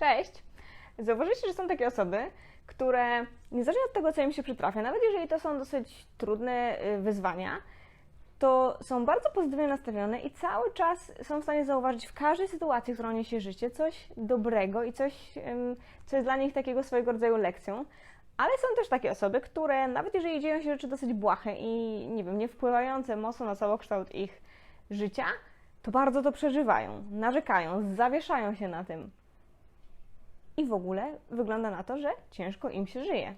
Cześć! Zauważyliście, że są takie osoby, które niezależnie od tego, co im się przytrafia, nawet jeżeli to są dosyć trudne y, wyzwania, to są bardzo pozytywnie nastawione i cały czas są w stanie zauważyć w każdej sytuacji, którą niesie życie, coś dobrego i coś, co jest dla nich takiego swojego rodzaju lekcją. Ale są też takie osoby, które nawet jeżeli dzieją się rzeczy dosyć błahe i nie wiem, nie wpływające mocno na całokształt ich życia, to bardzo to przeżywają, narzekają, zawieszają się na tym. I w ogóle wygląda na to, że ciężko im się żyje.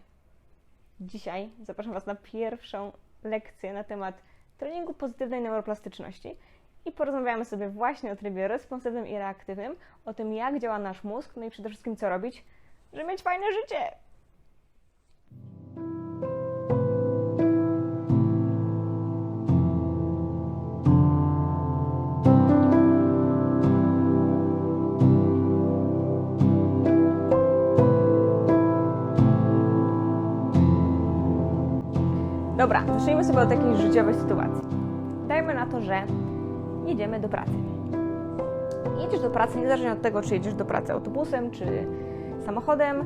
Dzisiaj zapraszam Was na pierwszą lekcję na temat treningu pozytywnej neuroplastyczności i porozmawiamy sobie właśnie o trybie responsywnym i reaktywnym, o tym jak działa nasz mózg, no i przede wszystkim co robić, żeby mieć fajne życie. Dobra, zacznijmy sobie od takiej życiowej sytuacji. Dajmy na to, że jedziemy do pracy. Jedziesz do pracy niezależnie od tego, czy jedziesz do pracy autobusem, czy samochodem.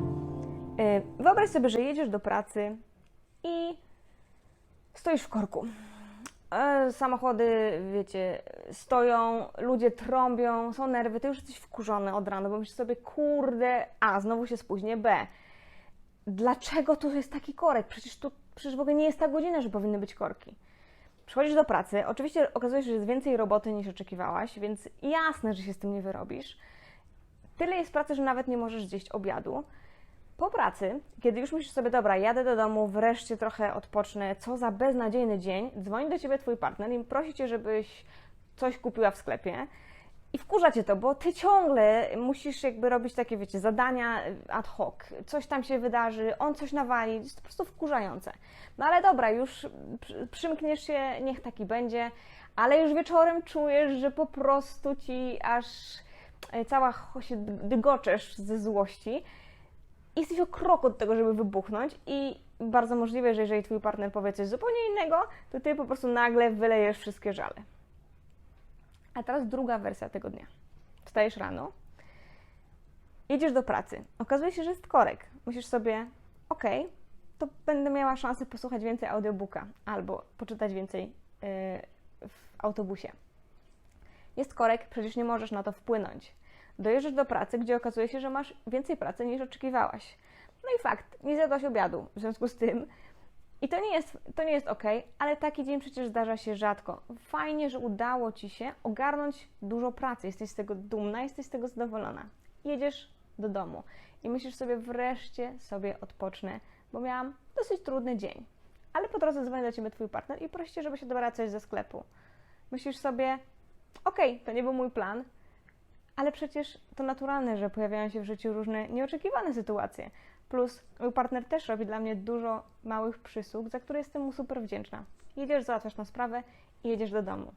Yy, Wyobraź sobie, że jedziesz do pracy i stoisz w korku. E, Samochody, wiecie, stoją, ludzie trąbią, są nerwy, ty już jesteś wkurzony od rana, bo myślisz sobie, kurde, a, znowu się spóźnię, b, dlaczego tu jest taki korek? Przecież tu przecież w ogóle nie jest ta godzina, że powinny być korki. Przychodzisz do pracy, oczywiście okazuje się, że jest więcej roboty niż oczekiwałaś, więc jasne, że się z tym nie wyrobisz. Tyle jest pracy, że nawet nie możesz zjeść obiadu. Po pracy, kiedy już myślisz sobie, dobra, jadę do domu, wreszcie trochę odpocznę, co za beznadziejny dzień, dzwoni do ciebie twój partner i prosi cię, żebyś coś kupiła w sklepie. I wkurza cię to, bo ty ciągle musisz jakby robić takie, wiecie, zadania ad hoc. Coś tam się wydarzy, on coś nawali, jest po prostu wkurzające. No ale dobra, już przy- przymkniesz się, niech taki będzie, ale już wieczorem czujesz, że po prostu ci aż e, cała się dygoczesz ze złości. Jesteś o krok od tego, żeby wybuchnąć i bardzo możliwe, że jeżeli twój partner powie coś zupełnie innego, to ty po prostu nagle wylejesz wszystkie żale. A teraz druga wersja tego dnia. Wstajesz rano, jedziesz do pracy. Okazuje się, że jest korek. Myślisz sobie, ok, to będę miała szansę posłuchać więcej audiobooka albo poczytać więcej yy, w autobusie. Jest korek, przecież nie możesz na to wpłynąć. Dojeżdżasz do pracy, gdzie okazuje się, że masz więcej pracy niż oczekiwałaś. No i fakt, nie zjadłaś obiadu. W związku z tym i to nie jest, to nie jest ok, ale taki dzień przecież zdarza się rzadko. Fajnie, że udało ci się ogarnąć dużo pracy. Jesteś z tego dumna, jesteś z tego zadowolona. Jedziesz do domu i myślisz sobie, wreszcie sobie odpocznę, bo miałam dosyć trudny dzień. Ale po drodze dzwoni do ciebie twój partner i prosi żeby się dobrała coś ze sklepu. Myślisz sobie, okej, to nie był mój plan, ale przecież to naturalne, że pojawiają się w życiu różne nieoczekiwane sytuacje. Plus mój partner też robi dla mnie dużo małych przysług, za które jestem mu super wdzięczna. Jedziesz, załatwiasz tą sprawę i jedziesz do domu.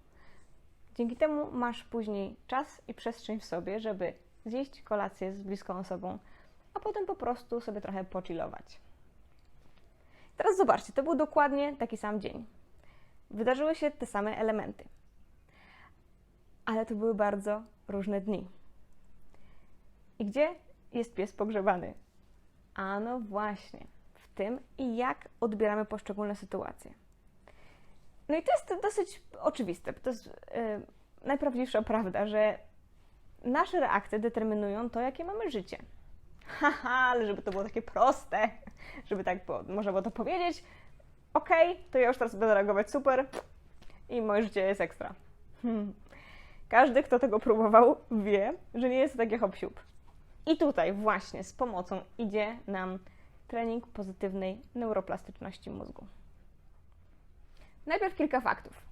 Dzięki temu masz później czas i przestrzeń w sobie, żeby zjeść kolację z bliską osobą, a potem po prostu sobie trochę pochillować. Teraz zobaczcie, to był dokładnie taki sam dzień. Wydarzyły się te same elementy. Ale to były bardzo różne dni. I gdzie jest pies pogrzebany? A no właśnie, w tym i jak odbieramy poszczególne sytuacje. No i to jest dosyć oczywiste, to jest yy, najprawdziwsza prawda, że nasze reakcje determinują to, jakie mamy życie. Haha, ale żeby to było takie proste, żeby tak było, można było to powiedzieć, okej, to ja już teraz będę reagować super i moje życie jest ekstra. Hmm. Każdy, kto tego próbował, wie, że nie jest to takie hop siup. I tutaj właśnie z pomocą idzie nam trening pozytywnej neuroplastyczności mózgu. Najpierw kilka faktów.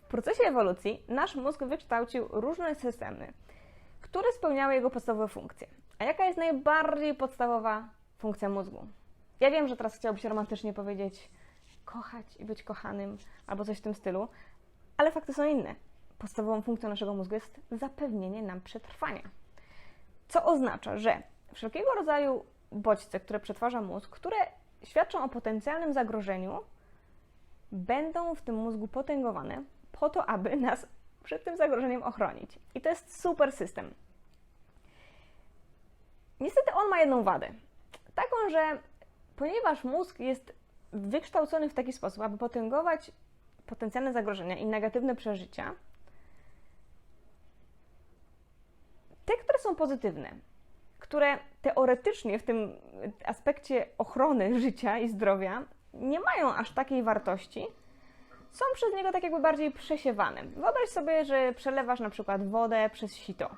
W procesie ewolucji nasz mózg wykształcił różne systemy, które spełniały jego podstawowe funkcje. A jaka jest najbardziej podstawowa funkcja mózgu? Ja wiem, że teraz chciałoby się romantycznie powiedzieć kochać i być kochanym albo coś w tym stylu, ale fakty są inne. Podstawową funkcją naszego mózgu jest zapewnienie nam przetrwania. Co oznacza, że wszelkiego rodzaju bodźce, które przetwarza mózg, które świadczą o potencjalnym zagrożeniu, będą w tym mózgu potęgowane po to, aby nas przed tym zagrożeniem ochronić. I to jest super system. Niestety on ma jedną wadę. Taką, że ponieważ mózg jest wykształcony w taki sposób, aby potęgować potencjalne zagrożenia i negatywne przeżycia, te, które są pozytywne, które teoretycznie w tym aspekcie ochrony życia i zdrowia nie mają aż takiej wartości, są przez niego tak jakby bardziej przesiewane. Wyobraź sobie, że przelewasz na przykład wodę przez sito.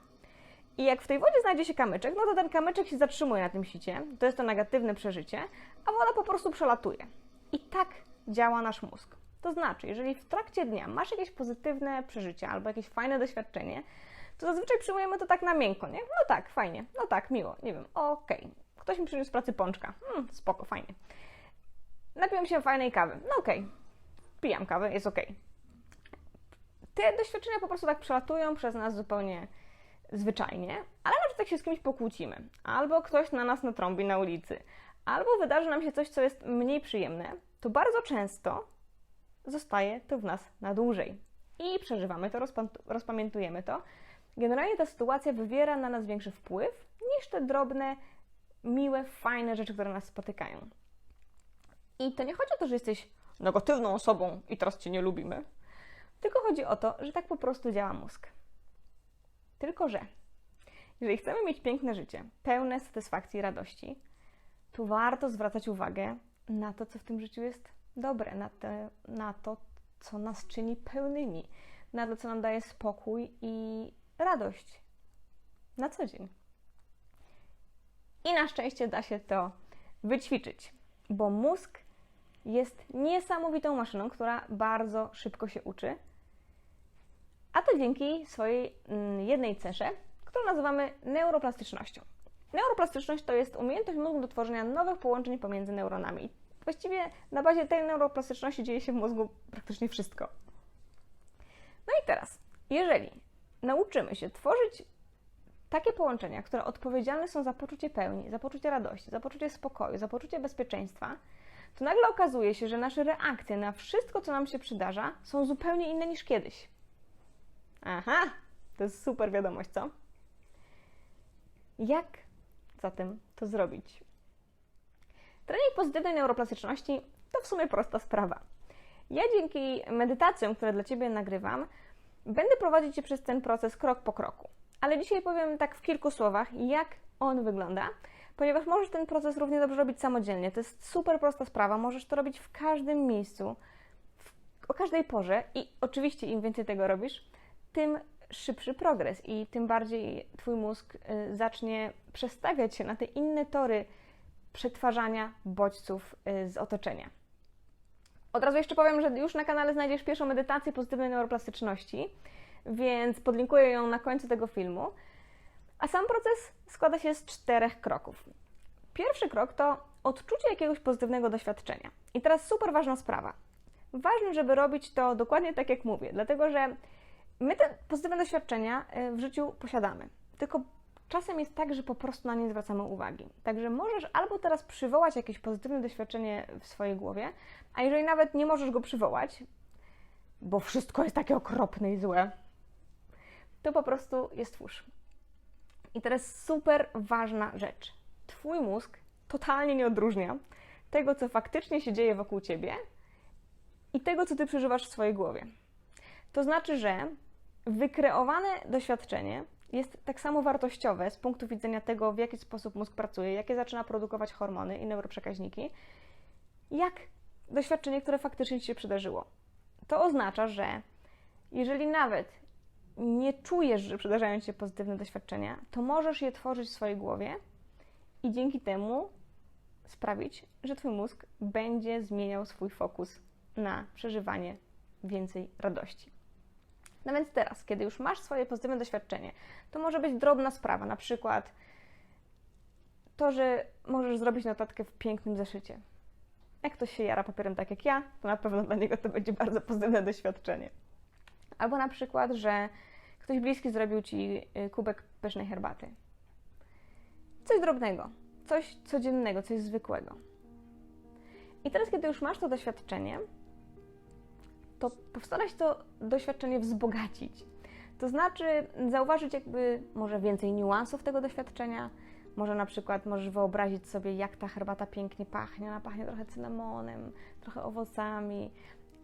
I jak w tej wodzie znajdzie się kamyczek, no to ten kamyczek się zatrzymuje na tym sicie, to jest to negatywne przeżycie, a woda po prostu przelatuje. I tak działa nasz mózg. To znaczy, jeżeli w trakcie dnia masz jakieś pozytywne przeżycie albo jakieś fajne doświadczenie, to zazwyczaj przyjmujemy to tak na miękko, nie? No tak, fajnie, no tak, miło, nie wiem, okej. Ktoś mi przyniósł z pracy pączka, hmm, spoko, fajnie. Napiłem się fajnej kawy, no okej, pijam kawę, jest okej. Te doświadczenia po prostu tak przelatują przez nas zupełnie zwyczajnie, ale przykład jak się z kimś pokłócimy, albo ktoś na nas natrąbi na ulicy, albo wydarzy nam się coś, co jest mniej przyjemne, to bardzo często zostaje to w nas na dłużej. I przeżywamy to, rozpa- rozpamiętujemy to. Generalnie ta sytuacja wywiera na nas większy wpływ niż te drobne, miłe, fajne rzeczy, które nas spotykają. I to nie chodzi o to, że jesteś negatywną osobą i teraz cię nie lubimy, tylko chodzi o to, że tak po prostu działa mózg. Tylko, że jeżeli chcemy mieć piękne życie, pełne satysfakcji i radości, to warto zwracać uwagę na to, co w tym życiu jest dobre, na, te, na to, co nas czyni pełnymi, na to, co nam daje spokój i radość na co dzień. I na szczęście da się to wyćwiczyć, bo mózg jest niesamowitą maszyną, która bardzo szybko się uczy, a to dzięki swojej mm, jednej cesze, którą nazywamy neuroplastycznością. Neuroplastyczność to jest umiejętność mózgu do tworzenia nowych połączeń pomiędzy neuronami. Właściwie na bazie tej neuroplastyczności dzieje się w mózgu praktycznie wszystko. No i teraz, jeżeli nauczymy się tworzyć takie połączenia, które odpowiedzialne są za poczucie pełni, za poczucie radości, za poczucie spokoju, za poczucie bezpieczeństwa, to nagle okazuje się, że nasze reakcje na wszystko, co nam się przydarza, są zupełnie inne niż kiedyś. Aha, to jest super wiadomość, co? Jak zatem to zrobić? Trening pozytywnej neuroplastyczności to w sumie prosta sprawa. Ja dzięki medytacjom, które dla Ciebie nagrywam, będę prowadzić Cię przez ten proces krok po kroku. Ale dzisiaj powiem tak w kilku słowach, jak on wygląda, ponieważ możesz ten proces równie dobrze robić samodzielnie. To jest super prosta sprawa, możesz to robić w każdym miejscu, w, o każdej porze i oczywiście im więcej tego robisz, tym szybszy progres i tym bardziej Twój mózg y, zacznie przestawiać się na te inne tory przetwarzania bodźców y, z otoczenia. Od razu jeszcze powiem, że już na kanale znajdziesz pierwszą medytację pozytywnej neuroplastyczności, więc podlinkuję ją na końcu tego filmu. A sam proces składa się z czterech kroków. Pierwszy krok to odczucie jakiegoś pozytywnego doświadczenia. I teraz super ważna sprawa. Ważne, żeby robić to dokładnie tak, jak mówię, dlatego że my te pozytywne doświadczenia y, w życiu posiadamy. Tylko czasem jest tak, że po prostu na nie zwracamy uwagi. Także możesz albo teraz przywołać jakieś pozytywne doświadczenie w swojej głowie, a jeżeli nawet nie możesz go przywołać, bo wszystko jest takie okropne i złe, to po prostu je stwórz. I teraz super ważna rzecz. Twój mózg totalnie nie odróżnia tego, co faktycznie się dzieje wokół ciebie i tego, co ty przeżywasz w swojej głowie. To znaczy, że wykreowane doświadczenie jest tak samo wartościowe z punktu widzenia tego, w jaki sposób mózg pracuje, jakie zaczyna produkować hormony i neuroprzekaźniki, jak doświadczenie, które faktycznie Ci się przydarzyło. To oznacza, że jeżeli nawet nie czujesz, że przydarzają Ci się pozytywne doświadczenia, to możesz je tworzyć w swojej głowie i dzięki temu sprawić, że Twój mózg będzie zmieniał swój fokus na przeżywanie więcej radości. No więc teraz, kiedy już masz swoje pozytywne doświadczenie, to może być drobna sprawa, na przykład to, że możesz zrobić notatkę w pięknym zeszycie. Jak ktoś się jara papierem tak jak ja, to na pewno dla niego to będzie bardzo pozytywne doświadczenie. Albo na przykład, że ktoś bliski zrobił ci y, kubek pysznej herbaty. Coś drobnego, coś codziennego, coś zwykłego. I teraz, kiedy już masz to doświadczenie, to postaraj się to doświadczenie wzbogacić. To znaczy zauważyć jakby może więcej niuansów tego doświadczenia, Może na przykład możesz wyobrazić sobie, jak ta herbata pięknie pachnie. Ona pachnie trochę cynamonem, trochę owocami.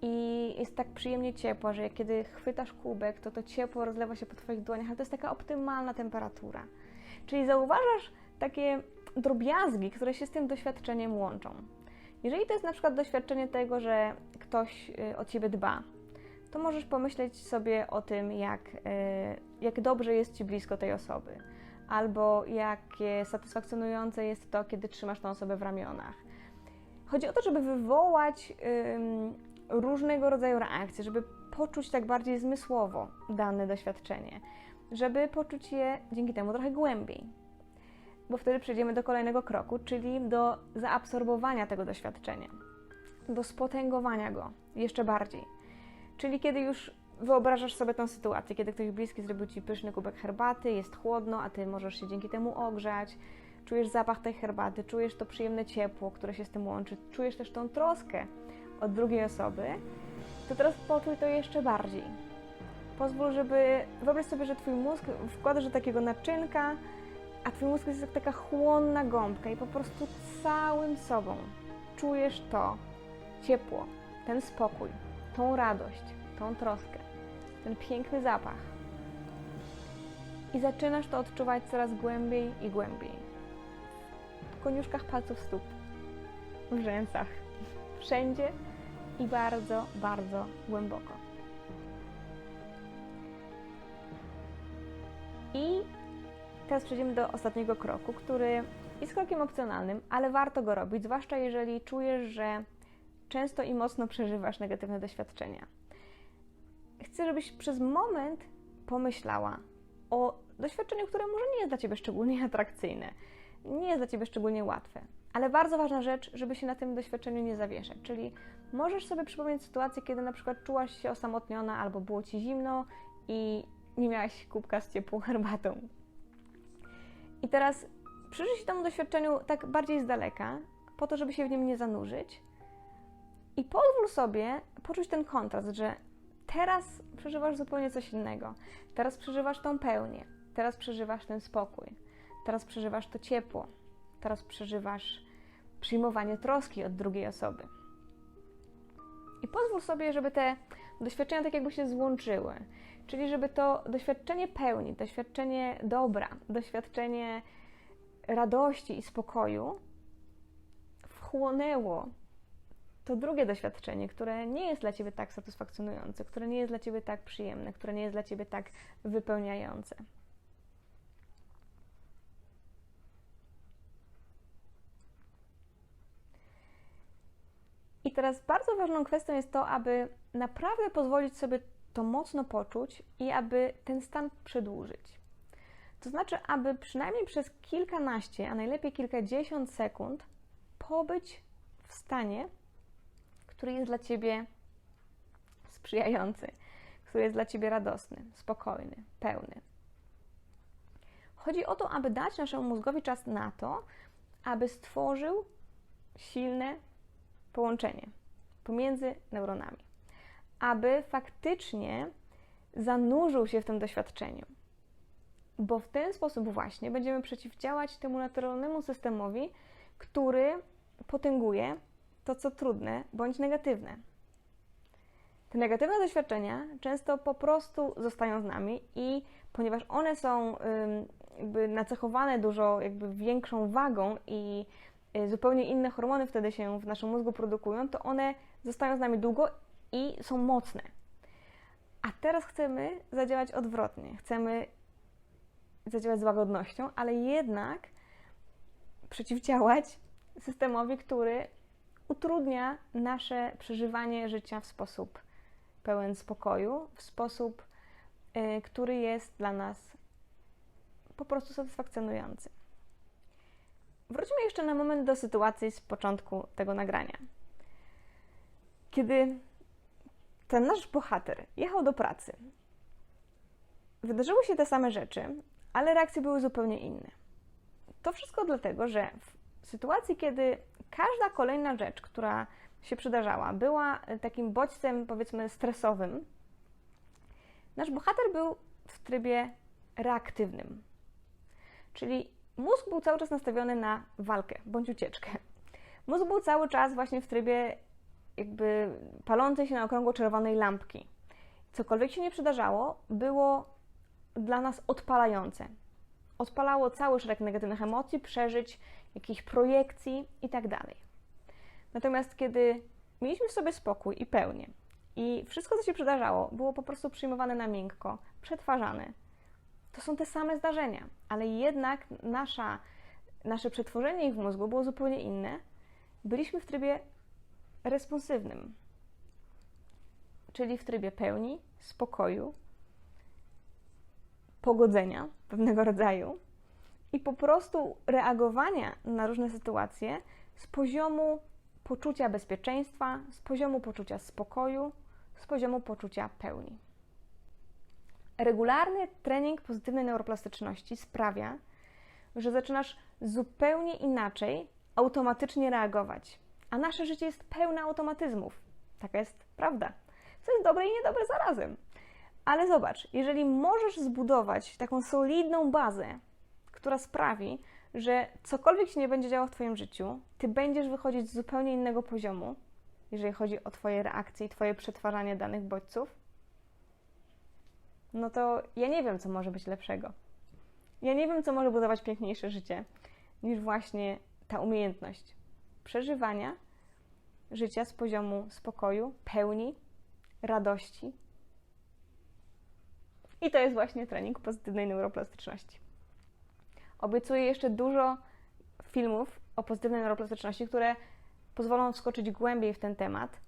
I jest tak przyjemnie ciepła, że kiedy chwytasz kubek, to to ciepło rozlewa się po Twoich dłoniach, ale to jest taka optymalna temperatura. Czyli zauważasz takie drobiazgi, które się z tym doświadczeniem łączą. Jeżeli to jest na przykład doświadczenie tego, że ktoś y, o Ciebie dba, to możesz pomyśleć sobie o tym, jak, y, jak dobrze jest Ci blisko tej osoby, albo jakie satysfakcjonujące jest to, kiedy trzymasz tą osobę w ramionach. Chodzi o to, żeby wywołać różnego rodzaju reakcje, żeby poczuć tak bardziej zmysłowo dane doświadczenie, żeby poczuć je dzięki temu trochę głębiej. Bo wtedy przejdziemy do kolejnego kroku, czyli do zaabsorbowania tego doświadczenia, do spotęgowania go jeszcze bardziej. Czyli kiedy już wyobrażasz sobie tę sytuację, kiedy ktoś bliski zrobił ci pyszny kubek herbaty, jest chłodno, a ty możesz się dzięki temu ogrzać, czujesz zapach tej herbaty, czujesz to przyjemne ciepło, które się z tym łączy, czujesz też tą troskę od drugiej osoby, to teraz poczuj to jeszcze bardziej. Pozwól, żeby. Wyobraź sobie, że twój mózg wkładasz do takiego naczynka, a twój mózg jest jak taka chłonna gąbka i po prostu całym sobą czujesz to ciepło, ten spokój, tą radość, tą troskę, ten piękny zapach. I zaczynasz to odczuwać coraz głębiej i głębiej. W koniuszkach palców stóp, w rzęsach, wszędzie i bardzo, bardzo głęboko. I teraz przejdziemy do ostatniego kroku, który jest krokiem opcjonalnym, ale warto go robić, zwłaszcza jeżeli czujesz, że często i mocno przeżywasz negatywne doświadczenia. Chcę, żebyś przez moment pomyślała o doświadczeniu, które może nie jest dla ciebie szczególnie atrakcyjne, nie jest dla ciebie szczególnie łatwe, ale bardzo ważna rzecz, żeby się na tym doświadczeniu nie zawieszać. Czyli możesz sobie przypomnieć sytuację, kiedy na przykład czułaś się osamotniona albo było ci zimno i nie miałaś kubka z ciepłą herbatą. I teraz przyjrzyj się temu doświadczeniu tak bardziej z daleka, po to, żeby się w nim nie zanurzyć. I pozwól sobie poczuć ten kontrast, że teraz przeżywasz zupełnie coś innego. Teraz przeżywasz tą pełnię, teraz przeżywasz ten spokój, teraz przeżywasz to ciepło, teraz przeżywasz przyjmowanie troski od drugiej osoby. I pozwól sobie, żeby te doświadczenia tak jakby się złączyły. Czyli żeby to doświadczenie pełni, doświadczenie dobra, doświadczenie radości i spokoju wchłonęło to drugie doświadczenie, które nie jest dla ciebie tak satysfakcjonujące, które nie jest dla ciebie tak przyjemne, które nie jest dla ciebie tak wypełniające. Teraz bardzo ważną kwestią jest to, aby naprawdę pozwolić sobie to mocno poczuć i aby ten stan przedłużyć. To znaczy, aby przynajmniej przez kilkanaście, a najlepiej kilkadziesiąt sekund pobyć w stanie, który jest dla ciebie sprzyjający, który jest dla ciebie radosny, spokojny, pełny. Chodzi o to, aby dać naszemu mózgowi czas na to, aby stworzył silne połączenie pomiędzy neuronami, aby faktycznie zanurzył się w tym doświadczeniu. Bo w ten sposób właśnie będziemy przeciwdziałać temu naturalnemu systemowi, który potęguje to, co trudne bądź negatywne. Te negatywne doświadczenia często po prostu zostają z nami i ponieważ one są jakby nacechowane dużo jakby większą wagą i zupełnie inne hormony wtedy się w naszym mózgu produkują, to one zostają z nami długo i są mocne. A teraz chcemy zadziałać odwrotnie. Chcemy zadziałać z łagodnością, ale jednak przeciwdziałać systemowi, który utrudnia nasze przeżywanie życia w sposób pełen spokoju, w sposób, y, który jest dla nas po prostu satysfakcjonujący. Wróćmy jeszcze na moment do sytuacji z początku tego nagrania. Kiedy ten nasz bohater jechał do pracy, wydarzyły się te same rzeczy, ale reakcje były zupełnie inne. To wszystko dlatego, że w sytuacji, kiedy każda kolejna rzecz, która się przydarzała, była takim bodźcem, powiedzmy, stresowym, nasz bohater był w trybie reaktywnym. Czyli mózg był cały czas nastawiony na walkę bądź ucieczkę. Mózg był cały czas właśnie w trybie jakby palącej się na okrągło czerwonej lampki. Cokolwiek się nie przydarzało, było dla nas odpalające. Odpalało cały szereg negatywnych emocji, przeżyć, jakichś projekcji itd. Natomiast kiedy mieliśmy sobie spokój i pełnię i wszystko, co się przydarzało, było po prostu przyjmowane na miękko, przetwarzane, to są te same zdarzenia, ale jednak nasza, nasze przetworzenie ich w mózgu było zupełnie inne. Byliśmy w trybie responsywnym, czyli w trybie pełni, spokoju, pogodzenia pewnego rodzaju i po prostu reagowania na różne sytuacje z poziomu poczucia bezpieczeństwa, z poziomu poczucia spokoju, z poziomu poczucia pełni. Regularny trening pozytywnej neuroplastyczności sprawia, że zaczynasz zupełnie inaczej automatycznie reagować. A nasze życie jest pełne automatyzmów. Taka jest prawda. Co jest dobre i niedobre zarazem. Ale zobacz, jeżeli możesz zbudować taką solidną bazę, która sprawi, że cokolwiek się nie będzie działo w Twoim życiu, Ty będziesz wychodzić z zupełnie innego poziomu, jeżeli chodzi o Twoje reakcje i Twoje przetwarzanie danych bodźców, no to ja nie wiem, co może być lepszego. Ja nie wiem, co może budować piękniejsze życie, niż właśnie ta umiejętność przeżywania życia z poziomu spokoju, pełni, radości. I to jest właśnie trening pozytywnej neuroplastyczności. Obiecuję jeszcze dużo filmów o pozytywnej neuroplastyczności, które pozwolą wskoczyć głębiej w ten temat.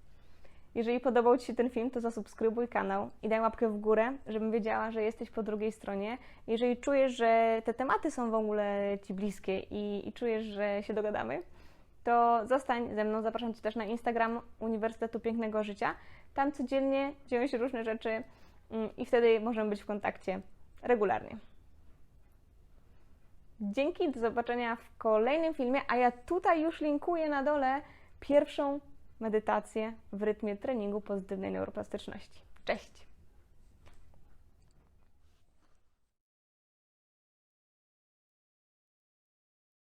Jeżeli podobał Ci się ten film, to zasubskrybuj kanał i daj łapkę w górę, żebym wiedziała, że jesteś po drugiej stronie. Jeżeli czujesz, że te tematy są w ogóle Ci bliskie i, i czujesz, że się dogadamy, to zostań ze mną. Zapraszam Cię też na Instagram Uniwersytetu Pięknego Życia. Tam codziennie dzieją się różne rzeczy mm, i wtedy możemy być w kontakcie regularnie. Dzięki, do zobaczenia w kolejnym filmie, a ja tutaj już linkuję na dole pierwszą medytację w rytmie treningu pozytywnej neuroplastyczności. Cześć!